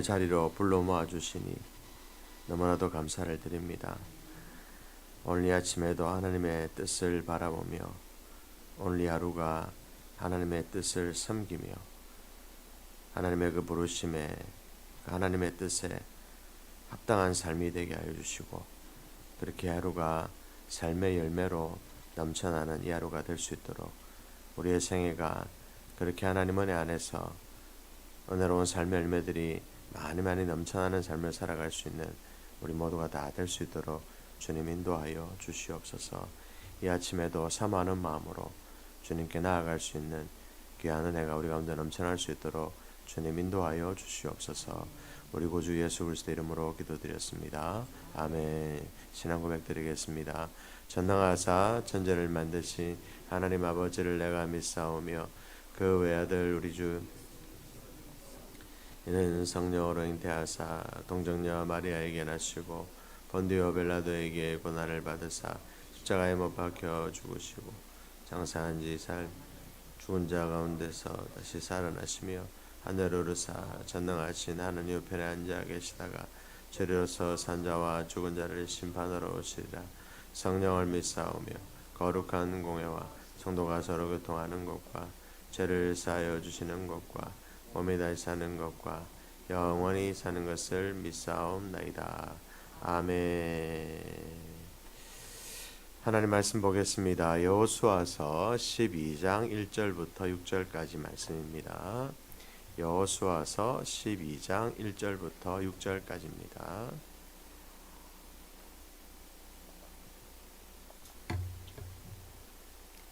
믿음의 자리로 불러 모아 주시니 너무나도 감사를 드립니다. 오늘 이 아침에도 하나님의 뜻을 바라보며 오늘 이 하루가 하나님의 뜻을 섬기며 하나님의 그 부르심에 그 하나님의 뜻에 합당한 삶이 되게 하여 주시고 그렇게 하루가 삶의 열매로 넘쳐나는 이 하루가 될 수 있도록 우리의 생애가 그렇게 하나님 은혜 안에서 은혜로운 삶의 열매들이 많이 많이 넘쳐나는 삶을 살아갈 수 있는 우리 모두가 다 될 수 있도록 주님 인도하여 주시옵소서. 이 아침에도 사모하는 마음으로 주님께 나아갈 수 있는 귀한 은혜가 우리 가운데 넘쳐날 수 있도록 주님 인도하여 주시옵소서. 우리 구주 예수 그리스도 이름으로 기도드렸습니다. 아멘. 신앙 고백 드리겠습니다. 전능하사 천재를 만드신 하나님 아버지를 내가 믿사오며 그 외아들 우리 주 이는 성령으로 잉태하사 동정녀 마리아에게 나시고 본디오 벨라도에게 고난을 받으사 십자가에 못 박혀 죽으시고 장사한 지 살 죽은 자 가운데서 다시 살아나시며 하늘 오르사 전능하신 하느님 우편에 앉아 계시다가 저리로서 산자와 죽은 자를 심판하러 오시리라. 성령을 믿사오며 거룩한 공회와 성도가 서로 교통하는 것과 죄를 사하여 주시는 것과 몸이 다시 사는 것과 영원히 사는 것을 믿사옵나이다. 아멘. 하나님 말씀 보겠습니다. 여호수아서 12장 1절부터 6절까지 말씀입니다. 여호수아서 12장 1절부터 6절까지입니다.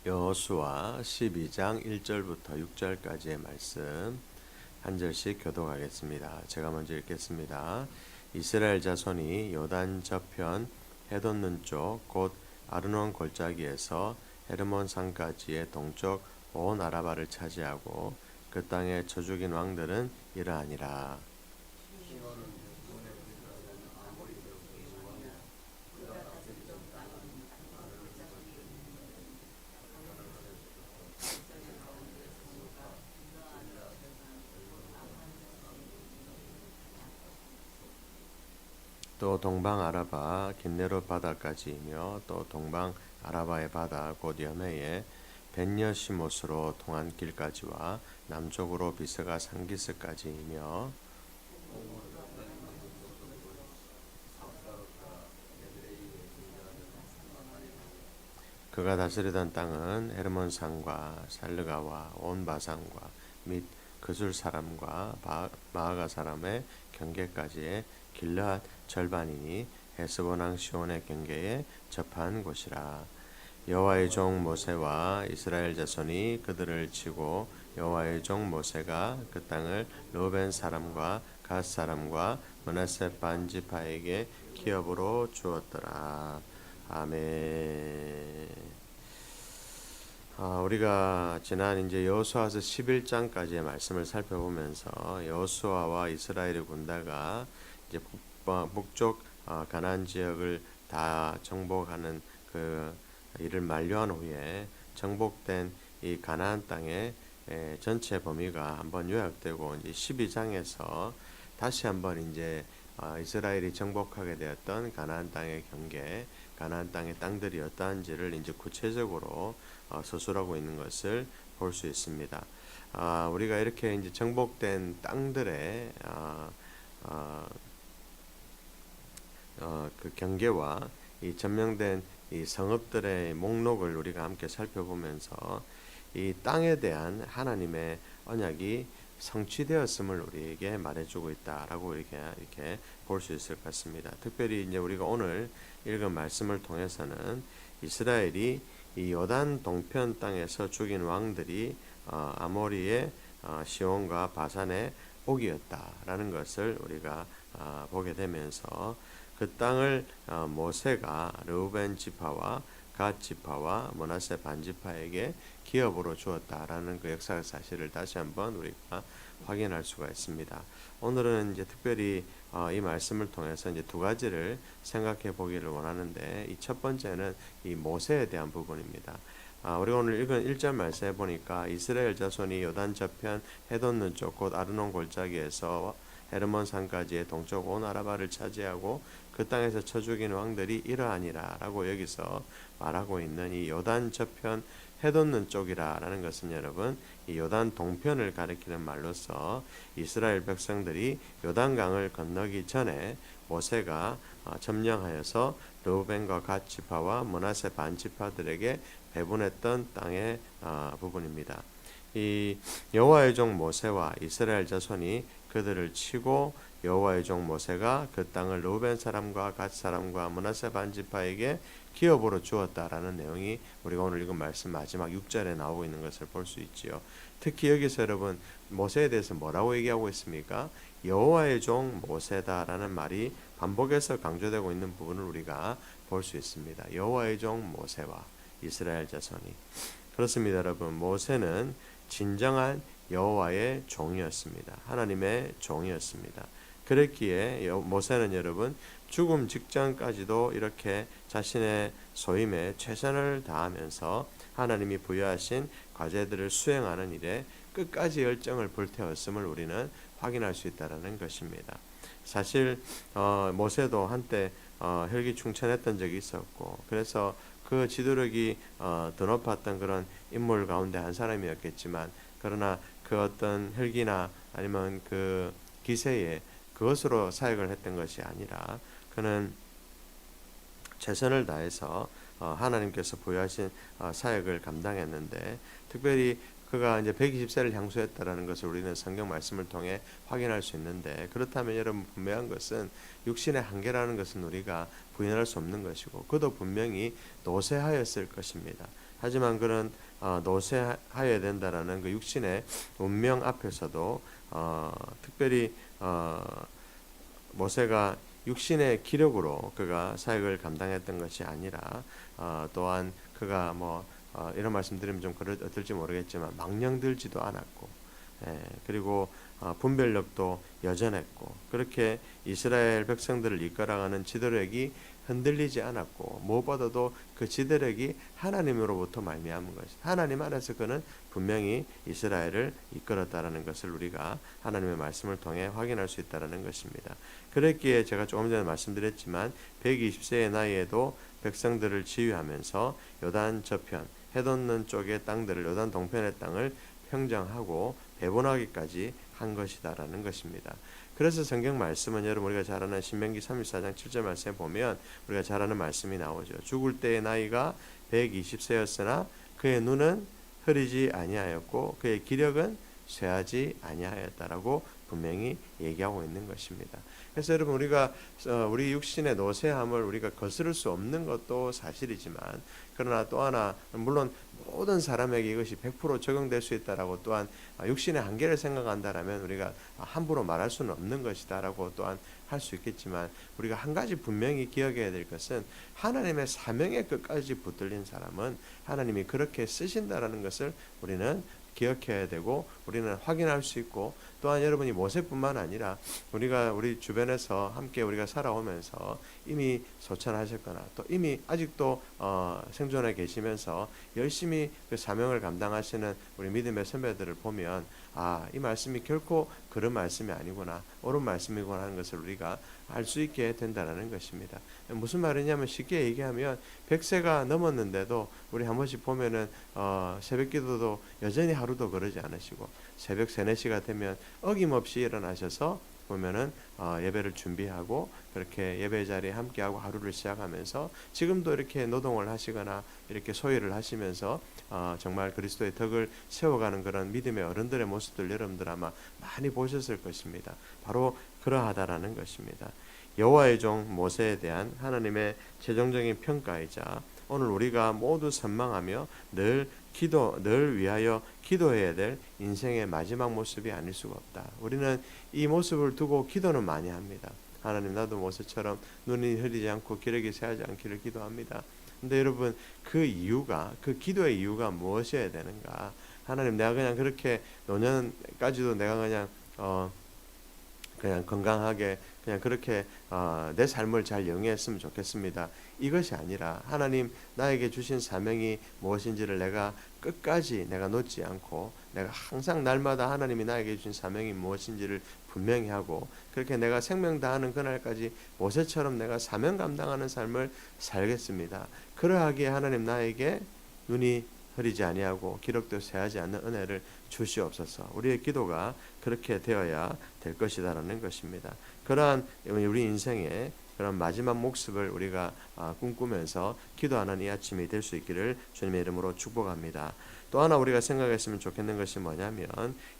여호수아 12장 1절부터 6절까지의 말씀 한 절씩 교독하겠습니다. 제가 먼저 읽겠습니다. 이스라엘 자손이 요단 저편 해돋는 쪽 곧 아르논 골짜기에서 헤르몬 산까지의 동쪽 온 아라바를 차지하고 그 땅에 쳐 죽인 왕들은 이러하니라. 또 동방 아라바 긴네로 바다까지이며 또 동방 아라바의 바다 곧 여매의 벤여시못으로 통한 길까지와 남쪽으로 비스가 상기스까지이며 그가 다스리던 땅은 헤르몬 산과 살르가와 온 바산과 및 그술 사람과 바, 마아가 사람의 경계까지의 길앗 절반이니 헤스본 왕 시온의 경계에 접한 곳이라 여호와의 종 모세와 이스라엘 자손이 그들을 치고 여호와의 종 모세가 그 땅을 로벤 사람과 갓 사람과 문하세 반지파에게 기업으로 주었더라 아멘. 아, 우리가 지난 이제 여호수아서 11장까지의 말씀을 살펴보면서 여호수아와 이스라엘의 군대가 이제 북쪽 어, 가나안 지역을 다 정복하는 그 일을 만료한 후에 정복된 이 가나안 땅의 전체 범위가 한번 요약되고 이제 12장에서 다시 한번 이제 어, 이스라엘이 정복하게 되었던 가나안 땅의 경계, 가나안 땅의 땅들이 어떠한지를 이제 구체적으로 어, 서술하고 있는 것을 볼 수 있습니다. 아, 우리가 이렇게 이제 정복된 땅들의 어, 그 경계와 이 점명된 이 성읍들의 목록을 우리가 함께 살펴보면서 이 땅에 대한 하나님의 언약이 성취되었음을 우리에게 말해주고 있다라고 이렇게 이렇게 볼 수 있을 것 같습니다. 특별히 이제 우리가 오늘 읽은 말씀을 통해서는 이스라엘이 이 요단 동편 땅에서 죽인 왕들이 어, 아모리의 어, 시온과 바산의 옥이었다라는 것을 우리가 어, 보게 되면서 그 땅을 어, 모세가 르우벤 지파와 갓 지파와 모나세 반 지파에게 기업으로 주었다라는 그 역사 사실을 다시 한번 우리가 확인할 수가 있습니다. 오늘은 이제 특별히 어, 이 말씀을 통해서 이제 두 가지를 생각해 보기를 원하는데 이 첫 번째는 이 모세에 대한 부분입니다. 아, 우리가 오늘 읽은 1절 말씀에 보니까 이스라엘 자손이 요단 저편 해돋는 쪽 곧 아르논 골짜기에서 헤르몬 산까지의 동쪽 온 아라바를 차지하고 그 땅에서 쳐 죽인 왕들이 이러하니라라고 여기서 말하고 있는 이 요단 저편 해돋는 쪽이라라는 것은 여러분 이 요단 동편을 가리키는 말로서 이스라엘 백성들이 요단강을 건너기 전에 모세가 어, 점령하여서 르우벤과 갓 지파와 문하세 반 지파들에게 배분했던 땅의 어, 부분입니다. 이 여호와의 종 모세와 이스라엘 자손이 그들을 치고 여호와의 종 모세가 그 땅을 르우벤 사람과 갓 사람과 문하세 반 지파에게 기업으로 주었다라는 내용이 우리가 오늘 읽은 말씀 마지막 6절에 나오고 있는 것을 볼 수 있지요. 특히 여기서 여러분 모세에 대해서 뭐라고 얘기하고 있습니까? 여호와의 종 모세다라는 말이 반복해서 강조되고 있는 부분을 우리가 볼 수 있습니다. 여호와의 종 모세와 이스라엘 자손이 그렇습니다, 여러분. 모세는 진정한 여호와의 종이었습니다. 하나님의 종이었습니다. 그랬기에 여- 모세는 여러분 죽음 직전까지도 이렇게 자신의 소임에 최선을 다하면서 하나님이 부여하신 과제들을 수행하는 일에 끝까지 열정을 불태웠음을 우리는 확인할 수 있다라는 것입니다. 사실 어, 모세도 한때 어, 혈기 충천했던 적이 있었고 그래서 그 지도력이 어, 더 높았던 그런 인물 가운데 한 사람이었겠지만 그러나 그 어떤 혈기나 아니면 그 기세에 그것으로 사역을 했던 것이 아니라 그는 최선을 다해서 어, 하나님께서 부여하신 어, 사역을 감당했는데 특별히 그가 이제 120세를 향수했다라는 것을 우리는 성경 말씀을 통해 확인할 수 있는데 그렇다면 여러분 분명한 것은 육신의 한계라는 것은 우리가 부인할 수 없는 것이고 그도 분명히 노쇠하였을 것입니다. 하지만 그런 어, 노쇠하여야 된다라는 그 육신의 운명 앞에서도 어, 특별히 어, 모세가 육신의 기력으로 그가 사역을 감당했던 것이 아니라 어, 또한 그가 뭐 어, 이런 말씀드리면 좀 그럴 어떨지 모르겠지만 망령들지도 않았고 예, 그리고 어, 분별력도 여전했고 그렇게 이스라엘 백성들을 이끌어가는 지도력이 흔들리지 않았고 무엇보다도 그 지도력이 하나님으로부터 말미암은 것이 하나님 안에서 그는 분명히 이스라엘을 이끌었다라는 것을 우리가 하나님의 말씀을 통해 확인할 수 있다라는 것입니다. 그랬기에 제가 조금 전에 말씀드렸지만 120세의 나이에도 백성들을 지휘하면서 요단 저편 해돋는 쪽의 땅들을 요단 동편의 땅을 평정하고 배분하기까지 한 것이다라는 것입니다. 그래서 성경 말씀은 여러분 우리가 잘 아는 신명기 34장 7절 말씀에 보면 우리가 잘 아는 말씀이 나오죠. 죽을 때의 나이가 120세였으나 그의 눈은 흐리지 아니하였고 그의 기력은 쇠하지 아니하였다라고 분명히 얘기하고 있는 것입니다. 그래서 여러분 우리가 어, 우리 육신의 노쇠함을 우리가 거스를 수 없는 것도 사실이지만 그러나 또 하나 물론 모든 사람에게 이것이 100% 적용될 수 있다라고 또한 아, 육신의 한계를 생각한다라면 우리가 함부로 말할 수는 없는 것이다라고 또한 할 수 있겠지만 우리가 한 가지 분명히 기억해야 될 것은 하나님의 사명에 끝까지 붙들린 사람은 하나님이 그렇게 쓰신다라는 것을 우리는 기억해야 되고 우리는 확인할 수 있고 또한 여러분이 모세뿐만 아니라 우리가 우리 주변에서 함께 우리가 살아오면서 이미 소천하셨거나 또 이미 아직도 어, 생존해 계시면서 열심히 그 사명을 감당하시는 우리 믿음의 선배들을 보면 아, 이 말씀이 결코 그런 말씀이 아니구나, 옳은 말씀이구나 하는 것을 우리가 알 수 있게 된다는 것입니다. 무슨 말이냐면 쉽게 얘기하면 100세가 넘었는데도 우리 한 번씩 보면은 어, 새벽 기도도 여전히 하루도 그러지 않으시고 새벽 3, 4시가 되면 어김없이 일어나셔서 보면은 어, 예배를 준비하고 그렇게 예배 자리에 함께하고 하루를 시작하면서 지금도 이렇게 노동을 하시거나 이렇게 소유를 하시면서 어, 정말 그리스도의 덕을 세워가는 그런 믿음의 어른들의 모습들 여러분들 아마 많이 보셨을 것입니다. 바로 그러하다라는 것입니다. 여호와의 종 모세에 대한 하나님의 최종적인 평가이자 오늘 우리가 모두 선망하며 늘 기도 늘 위하여 기도해야 될 인생의 마지막 모습이 아닐 수가 없다. 우리는 이 모습을 두고 기도는 많이 합니다. 하나님 나도 모세처럼 눈이 흐리지 않고 기력이 새하지 않기를 기도합니다. 근데 여러분 그 이유가 그 기도의 이유가 무엇이어야 되는가? 하나님 내가 그냥 그렇게 노년까지도 내가 그냥 어 그냥 건강하게 그냥 그렇게 어, 내 삶을 잘 영위했으면 좋겠습니다. 이것이 아니라 하나님 나에게 주신 사명이 무엇인지를 내가 끝까지 내가 놓지 않고 내가 항상 날마다 하나님이 나에게 주신 사명이 무엇인지를 분명히 하고 그렇게 내가 생명 다하는 그날까지 모세처럼 내가 사명 감당하는 삶을 살겠습니다. 그러하기에 하나님 나에게 눈이 흐리지 아니하고 기록도 새하지 않는 은혜를 주시옵소서. 우리의 기도가 그렇게 되어야 될 것이다라는 것입니다. 그러한 우리 인생의 그런 마지막 목습을 우리가 아, 꿈꾸면서 기도하는 이 아침이 될 수 있기를 주님의 이름으로 축복합니다. 또 하나 우리가 생각했으면 좋겠는 것이 뭐냐면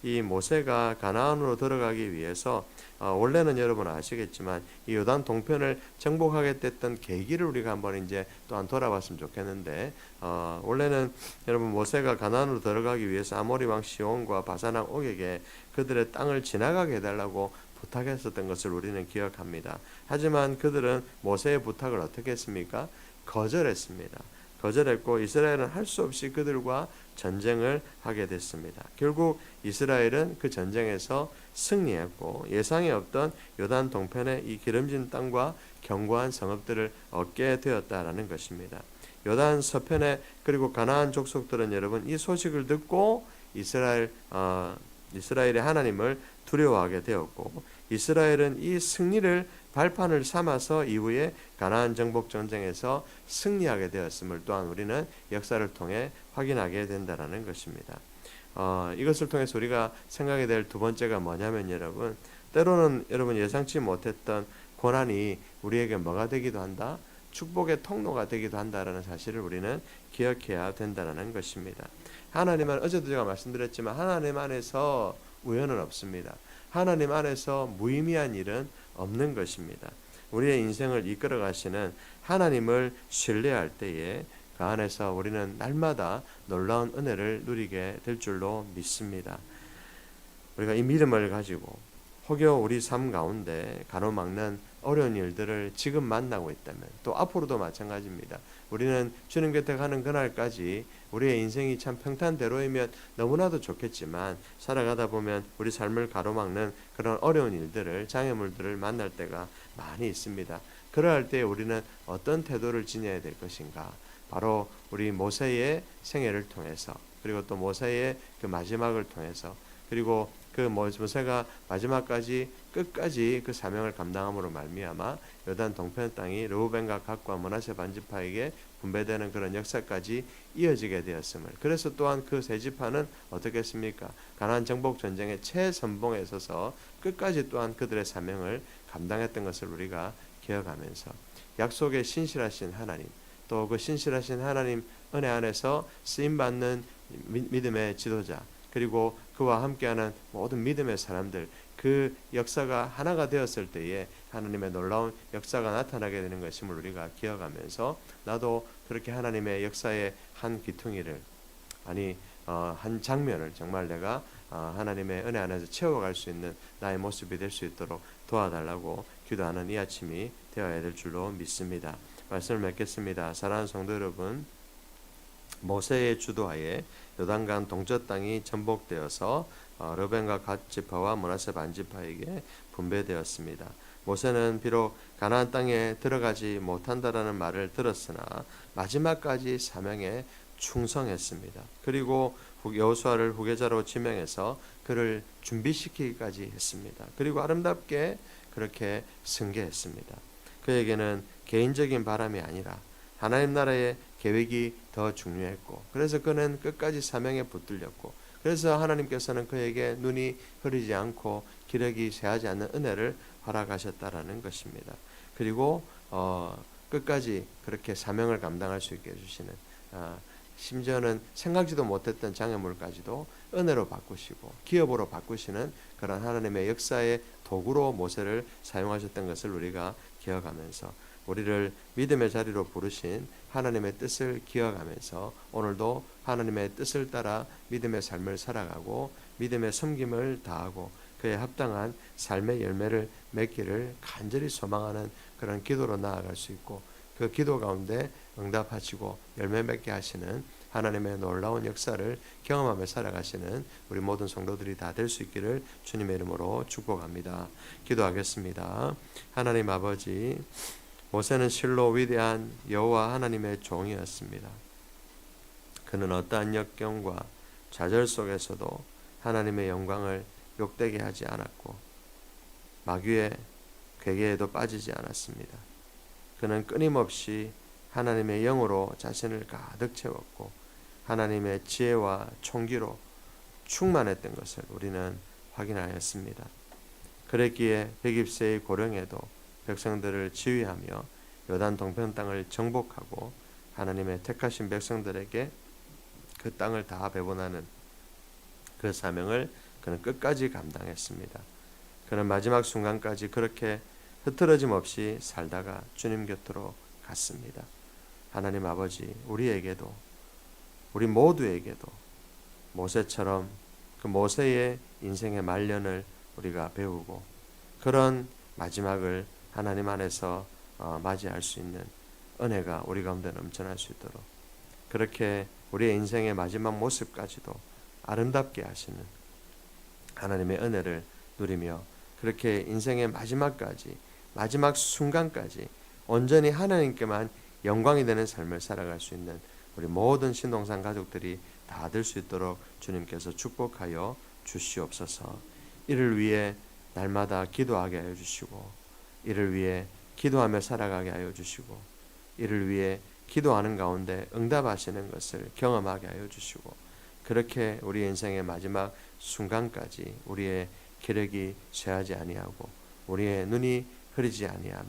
이 모세가 가나안으로 들어가기 위해서 어, 원래는 여러분 아시겠지만 이 요단 동편을 정복하게 됐던 계기를 우리가 한번 이제 또한 돌아봤으면 좋겠는데 어, 원래는 여러분 모세가 가나안으로 들어가기 위해서 아모리 왕 시온과 왕 옥에게 그들의 땅을 지나가게 해달라고 부탁했었던 것을 우리는 기억합니다. 하지만 그들은 모세의 부탁을 어떻게 했습니까? 거절했습니다. 거절했고 이스라엘은 할 수 없이 그들과 전쟁을 하게 됐습니다. 결국 이스라엘은 그 전쟁에서 승리했고 예상에 없던 요단 동편의 이 기름진 땅과 견고한 성읍들을 얻게 되었다라는 것입니다. 요단 서편에 그리고 가나안 족속들은 여러분 이 소식을 듣고 이스라엘 어, 이스라엘의 하나님을 두려워하게 되었고 이스라엘은 이 승리를 발판을 삼아서 이후에 가나안 정복 전쟁에서 승리하게 되었음을 또한 우리는 역사를 통해 확인하게 된다라는 것입니다. 어, 이것을 통해서 우리가 생각해야 될두 번째가 뭐냐면 여러분 때로는 여러분 예상치 못했던 고난이 우리에게 뭐가 되기도 한다. 축복의 통로가 되기도 한다라는 사실을 우리는 기억해야 된다는 것입니다. 하나님은 어제도 제가 말씀드렸지만 하나님 안에서 우연은 없습니다. 하나님 안에서 무의미한 일은 없는 것입니다. 우리의 인생을 이끌어 가시는 하나님을 신뢰할 때에 그 안에서 우리는 날마다 놀라운 은혜를 누리게 될 줄로 믿습니다. 우리가 이 믿음을 가지고 혹여 우리 삶 가운데 가로막는 어려운 일들을 지금 만나고 있다면 또 앞으로도 마찬가지입니다. 우리는 주님 곁에 가는 그날까지 우리의 인생이 참 평탄대로이면 너무나도 좋겠지만 살아가다 보면 우리 삶을 가로막는 그런 어려운 일들을 장애물들을 만날 때가 많이 있습니다. 그러할 때 우리는 어떤 태도를 지녀야 될 것인가? 바로 우리 모세의 생애를 통해서 그리고 또 모세의 그 마지막을 통해서 그리고 그 모세가 마지막까지 끝까지 그 사명을 감당함으로 말미암아 요단 동편 땅이 르우벤과 각과 문하세 반지파에게 분배되는 그런 역사까지 이어지게 되었음을 그래서 또한 그 세 지파는 어떻게 했습니까? 가나안 정복 전쟁의 최선봉에 서서 끝까지 또한 그들의 사명을 감당했던 것을 우리가 기억하면서 약속의 신실하신 하나님 또 그 신실하신 하나님 은혜 안에서 쓰임 받는 믿음의 지도자 그리고 그와 함께하는 모든 믿음의 사람들 그 역사가 하나가 되었을 때에 하나님의 놀라운 역사가 나타나게 되는 것임을 우리가 기억하면서 나도 그렇게 하나님의 역사의 한 기퉁이를 아니 어, 한 장면을 정말 내가 어, 하나님의 은혜 안에서 채워갈 수 있는 나의 모습이 될 수 있도록 도와달라고 기도하는 이 아침이 되어야 될 줄로 믿습니다. 말씀을 맺겠습니다. 사랑하는 성도 여러분, 모세의 주도하에 요단강 동저 땅이 전복되어서 어, 르벤과 갓 지파와 문하세 반 지파에게 분배되었습니다. 모세는 비록 가나안 땅에 들어가지 못한다라는 말을 들었으나 마지막까지 사명에 충성했습니다. 그리고 여호수아를 후계자로 지명해서 그를 준비시키기까지 했습니다. 그리고 아름답게 그렇게 승계했습니다. 그에게는 개인적인 바람이 아니라 하나님 나라의 계획이 더 중요했고 그래서 그는 끝까지 사명에 붙들렸고 그래서 하나님께서는 그에게 눈이 흐리지 않고 기력이 새하지 않는 은혜를 허락하셨다라는 것입니다. 그리고 어, 끝까지 그렇게 사명을 감당할 수 있게 해주시는 어, 심지어는 생각지도 못했던 장애물까지도 은혜로 바꾸시고 기업으로 바꾸시는 그런 하나님의 역사의 도구로 모세를 사용하셨던 것을 우리가 기억하면서 우리를 믿음의 자리로 부르신 하나님의 뜻을 기억하면서 오늘도 하나님의 뜻을 따라 믿음의 삶을 살아가고 믿음의 섬김을 다하고 그에 합당한 삶의 열매를 맺기를 간절히 소망하는 그런 기도로 나아갈 수 있고 그 기도 가운데 응답하시고 열매 맺게 하시는 하나님의 놀라운 역사를 경험하며 살아가시는 우리 모든 성도들이 다 될 수 있기를 주님의 이름으로 축복합니다. 기도하겠습니다. 하나님 아버지 모세는 실로 위대한 여호와 하나님의 종이었습니다. 그는 어떠한 역경과 좌절 속에서도 하나님의 영광을 욕되게 하지 않았고 마귀의 괴계에도 빠지지 않았습니다. 그는 끊임없이 하나님의 영으로 자신을 가득 채웠고 하나님의 지혜와 총기로 충만했던 것을 우리는 확인하였습니다. 그랬기에 120세의 고령에도 백성들을 지휘하며 요단 동편 땅을 정복하고 하나님의 택하신 백성들에게 그 땅을 다 배분하는 그 사명을 그는 끝까지 감당했습니다. 그는 마지막 순간까지 그렇게 흐트러짐 없이 살다가 주님 곁으로 갔습니다. 하나님 아버지, 우리에게도 우리 모두에게도 모세처럼 그 모세의 인생의 말년을 우리가 배우고 그런 마지막을 하나님 안에서 어, 맞이할 수 있는 은혜가 우리 가운데 넘쳐날 수 있도록 그렇게 우리의 인생의 마지막 모습까지도 아름답게 하시는 하나님의 은혜를 누리며 그렇게 인생의 마지막까지 마지막 순간까지 온전히 하나님께만 영광이 되는 삶을 살아갈 수 있는 우리 모든 신동산 가족들이 다 될 수 있도록 주님께서 축복하여 주시옵소서. 이를 위해 날마다 기도하게 하여 주시고 이를 위해 기도하며 살아가게 하여 주시고 이를 위해 기도하는 가운데 응답하시는 것을 경험하게 하여 주시고 그렇게 우리 인생의 마지막 순간까지 우리의 기력이 쇠하지 아니하고 우리의 눈이 흐리지 아니하며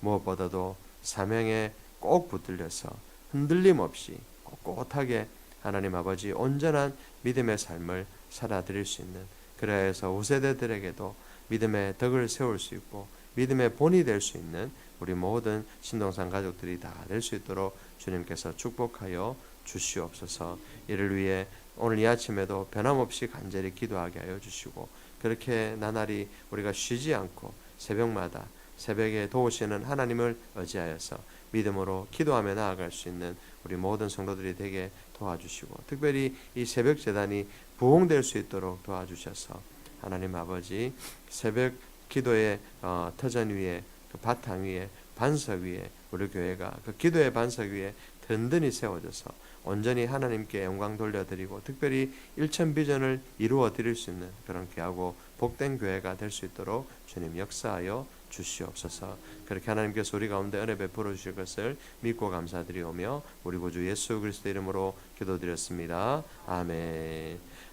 무엇보다도 사명에 꼭 붙들려서 흔들림 없이 꼿꼿하게 하나님 아버지 온전한 믿음의 삶을 살아드릴 수 있는 그래서 후세대들에게도 믿음의 덕을 세울 수 있고 믿음의 본이 될 수 있는 우리 모든 신동산 가족들이 다 될 수 있도록 주님께서 축복하여 주시옵소서. 이를 위해 오늘 이 아침에도 변함없이 간절히 기도하게 하여 주시고 그렇게 나날이 우리가 쉬지 않고 새벽마다 새벽에 도우시는 하나님을 의지하여서 믿음으로 기도하며 나아갈 수 있는 우리 모든 성도들이 되게 도와주시고 특별히 이 새벽 재단이 부흥될 수 있도록 도와주셔서 하나님 아버지 새벽 기도의 어, 터전 위에 그 바탕 위에 반석 위에 우리 교회가 그 기도의 반석 위에 든든히 세워져서 온전히 하나님께 영광 돌려드리고 특별히 일천 비전을 이루어 드릴 수 있는 그런 귀하고 복된 교회가 될 수 있도록 주님 역사하여 주시옵소서. 그렇게 하나님께서 우리 가운데 은혜 베풀어 주실 것을 믿고 감사드리오며 우리 구주 예수 그리스도 이름으로 기도드렸습니다. 아멘.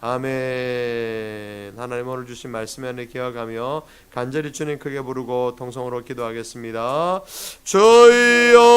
아멘. 하나님 오늘 주신 말씀에 은혜 기억하며 간절히 주님 크게 부르고 통성으로 기도하겠습니다. 주여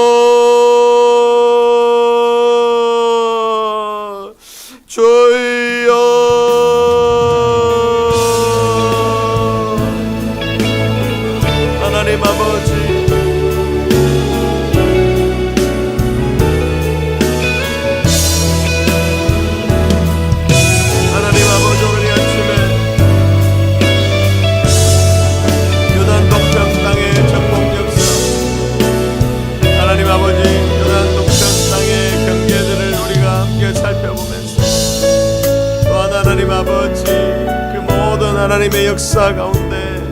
아버지 그 모든 하나님의 역사 가운데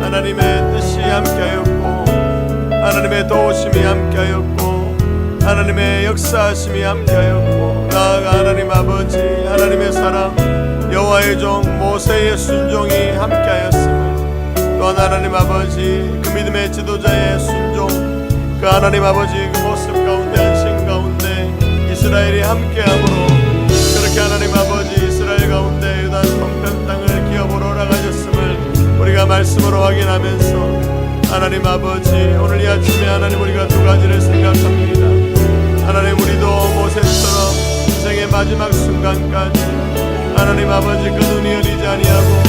하나님의 뜻이 함께하였고 하나님의 도우심이 함께하였고 하나님의 역사하심이 함께하였고 나아가 하나님 아버지 하나님의 사랑 여호와의 종 모세의 순종이 함께하였음을 또한 하나님 아버지 그 믿음의 지도자의 순종 그 하나님 아버지 그 모습 가운데 안신 가운데 이스라엘이 함께함으로 그렇게 하나님 아버지 유다 동편 땅을 기업으로 나가셨음을 우리가 말씀으로 확인하면서 하나님 아버지 오늘 이 아침에 하나님 우리가 두 가지를 생각합니다. 하나님 우리도 모세처럼 인생의 마지막 순간까지 하나님 아버지 그 눈이 열리지 아니하고